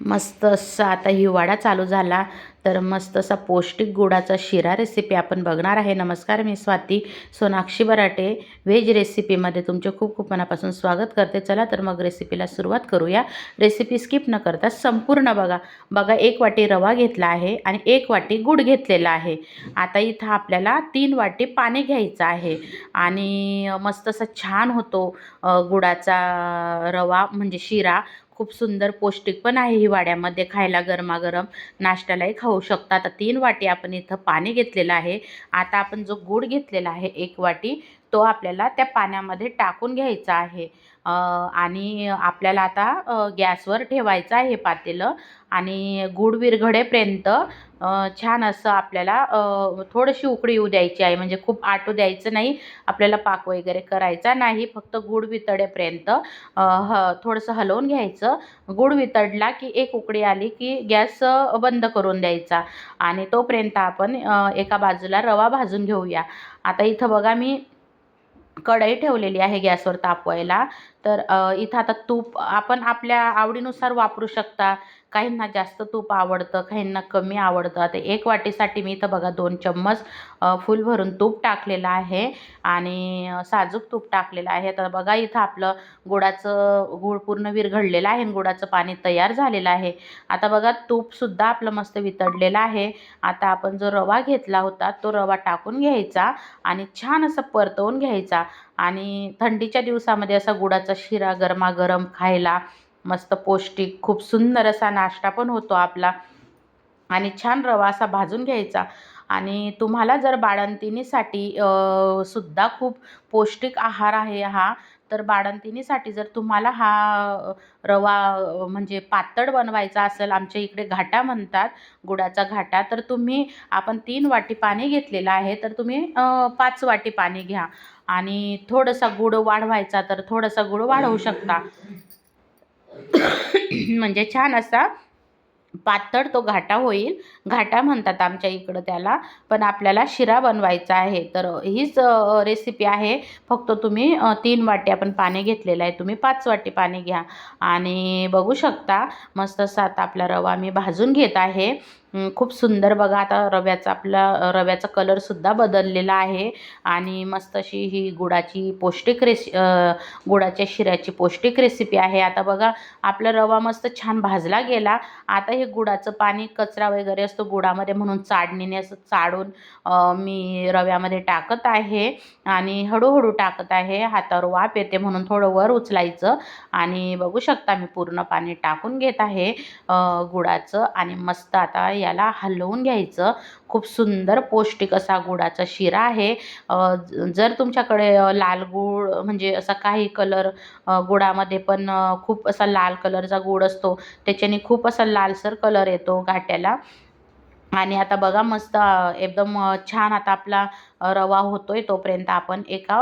मस्त असा आता हिवाळा चालू झाला तर मस्त असा पौष्टिक गुळाचा शिरा रेसिपी आपण बघणार आहे. नमस्कार मी स्वाती सोनाक्षी बराटे. व्हेज रेसिपीमध्ये तुमचे खूप खूप मनापासून स्वागत करते. चला तर मग रेसिपीला सुरुवात करूया. रेसिपी स्किप न करता संपूर्ण बघा. बघा एक वाटी रवा घेतला आहे आणि एक वाटी गुड घेतलेला आहे. आता इथं आपल्याला तीन वाटी पाणी घ्यायचं आहे आणि मस्त असा छान होतो गुडाचा गुळाचा रवा म्हणजे शिरा. खूप सुंदर पौष्टिक पण आहे हिवाळ्यामध्ये खायला गरमागरम. नाश्त्यालाही खाऊ शकता. आता तीन वाटी आपण इथं पाणी घेतलेलं आहे. आता आपण जो गूळ घेतलेला आहे एक वाटी तो आपल्याला त्या पाण्यामध्ये टाकून घ्यायचा आहे. आणि आपल्याला आता गॅसवर ठेवायचं आहे पातेलं. आणि गूळ विरघडेपर्यंत छान असं आपल्याला थोडीशी उकळी येऊ द्यायची आहे. म्हणजे खूप आटू द्यायचं नाही आपल्याला पाक वगैरे करायचा नाही. फक्त गूळ वितळेपर्यंत ह थोडंसं हलवून घ्यायचं. गूळ वितळला की एक उकळी आली की गॅस बंद करून द्यायचा. आणि तोपर्यंत आपण एका बाजूला रवा भाजून घेऊया. आता इथं बघा मी कढई ठेवलेली आहे गॅसवर तापवायला. तर इथं आता तूप आपण आपल्या आवडीनुसार वापरू शकता. काहींना जास्त तूप आवडतं काहींना कमी आवडतं. आता एक वाटीसाठी मी इथं बघा दोन चम्मच फुल भरून तूप टाकलेलं आहे आणि साजूक तूप टाकलेलं आहे. तर बघा इथं आपलं गुळाचं गुळ पूर्ण विरघडलेलं आहे आणि गुळाचं पाणी तयार झालेलं आहे. आता बघा तूपसुद्धा आपलं मस्त वितळलेलं आहे. आता आपण जो रवा घेतला होता तो रवा टाकून घ्यायचा आणि छान असं परतवून घ्यायचा. आणि थंडीच्या दिवसामध्ये असा गुळाचा शिरा गरमागरम खायला मस्त पौष्टिक खूप सुंदर असा नाश्ता पण होतो आपला. आणि छान रवा असा भाजून घ्यायचा. आणि तुम्हाला जर बाळंतिणीसाठी सुद्धा खूप पौष्टिक आहार आहे हा तर बाळंतिणीसाठी जर तुम्हाला हा रवा म्हणजे पातळ बनवायचा असेल आमच्या इकडे घाटा म्हणतात गुडाचा घाटा तर तुम्ही आपण तीन वाटी पाणी घेतलेलं आहे तर तुम्ही पाच वाटी पाणी घ्या. आणि थोडंसं गुड वाढवायचा तर थोडासा गुड वाढवू शकता. म्हणजे छान असा पातळ तो घाटा होईल. घाटा म्हणतात आमच्या इकडं त्याला. पण आपल्याला शिरा बनवायचा आहे. तर हीच रेसिपी आहे. फक्त तुम्ही तीन वाटी आपण पाणी घेतलेलं आहे. तुम्ही पाच वाटी पाणी घ्या. आणि बघू शकता मस्त सात आपला रवा मी भाजून घेत आहे. खूप सुंदर बघा आता रव्याचा आपला रव्याचा कलरसुद्धा बदललेला आहे. आणि मस्त अशी ही गुळाची पौष्टिक रेसि गुडाच्या गुळाच्या शिऱ्याची पौष्टिक रेसिपी आहे. आता बघा आपला रवा मस्त छान भाजला गेला. आता हे गुळाचं पाणी कचरा वगैरे असतो गुळामध्ये म्हणून चाडणीने असं चाडून मी रव्यामध्ये टाकत आहे. आणि हळूहळू टाकत आहे. हातावर वाफ येते म्हणून थोडं वर उचलायचं. आणि बघू शकता मी पूर्ण पाणी टाकून घेत आहे गुडाचं गुळाचं. आणि मस्त आता याला हलवून घ्यायचं. खूप सुंदर पौष्टिक असा गुळाचा शिरा आहे. जर तुमच्याकडे लाल गूळ म्हणजे असा काही कलर गुळामध्ये पण खूप असा लाल कलरचा गूळ असतो. त्याच्याने खूप असा लालसर कलर येतो घाट्याला. आणि आता बघा मस्त एकदम छान आता आपला रवा होतोय तोपर्यंत आपण एका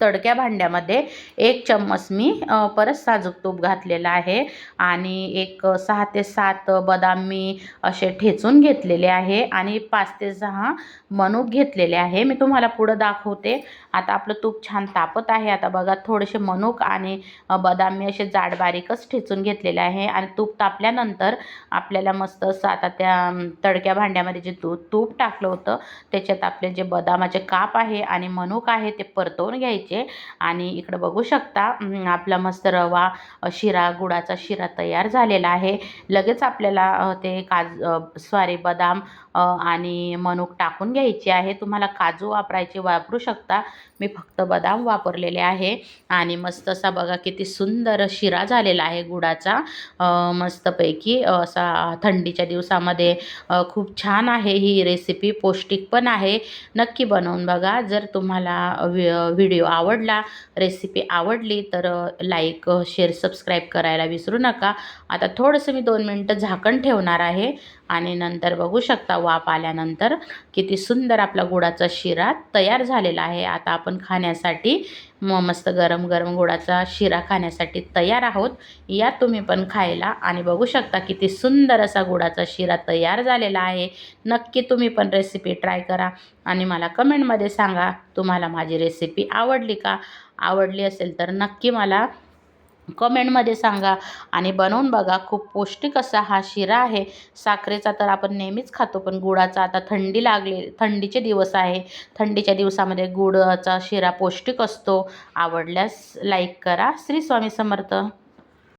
तडक्या भांड्यामध्ये एक चम्मच मी परत साजूक तूप घातलेलं आहे आणि एक सहा ते सात बदाम मी असे ठेचून घेतलेले आहे आणि पाच ते सहा मनूक घेतलेले आहे. मी तुम्हाला पुढं दाखवते. आता आपलं तूप छान तापत आहे. आता बघा थोडेसे मनूक आणि बदाम मी असे जाड बारीकच ठेचून घेतलेले आहे आणि तूप तापल्यानंतर आपल्याला मस्त असं आता त्या तडक्या भांड्यामध्ये जे तूप तूप टाकलं होतं त्याच्यात आपले जे बदामाचे काप आहे आणि मनुक आहे ते परत परतवून घ्यायचे आणि इकडं बघू शकता आपला मस्त रवा शिरा गुळाचा शिरा तयार झालेला आहे. लगेच आपल्याला ते काज सॉरी बदाम आणि मनुक टाकून घ्यायचे आहे. तुम्हाला काजू वापरायचे वापरू शकता. मी फक्त बदाम वापरलेले आहे. आणि मस्त असा बघा किती सुंदर शिरा झालेला आहे गुळाचा. मस्तपैकी असा थंडीच्या दिवसामध्ये खूप छान आहे ही रेसिपी पौष्टिक पण आहे. नक्की बनवून बघा. जर तुम्हाला व्हिडिओ आवडला रेसिपी आवडली तर लाईक शेअर सबस्क्राईब करायला विसरू नका. आता थोडंसं मी दोन मिनटं झाकण ठेवणार आहे. आणि नंतर बघू शकता वाफ आल्यानंतर किती सुंदर आपला गुळाचा शिरा तयार झालेला आहे. आता आपण खाण्यासाठी म मस्त गरम गरम गुळाचा शिरा खाण्यासाठी तयार आहोत. या तुम्ही पण खायला आणि बघू शकता किती सुंदर असा गुळाचा शिरा तयार झालेला आहे. नक्की तुम्ही पण रेसिपी ट्राय करा आणि मला कमेंटमध्ये सांगा तुम्हाला माझी रेसिपी आवडली का? आवडली असेल तर नक्की मला कमेंटमध्ये सांगा आणि बनवून बघा. खूप पौष्टिक असा हा शिरा आहे. साखरेचा तर आपण नेहमीच खातो पण गुळाचा आता थंडी लागली थंडीचे दिवस आहे. थंडीच्या दिवसामध्ये गुळाचा शिरा पौष्टिक असतो. आवडल्यास लाईक करा. श्री स्वामी समर्थ.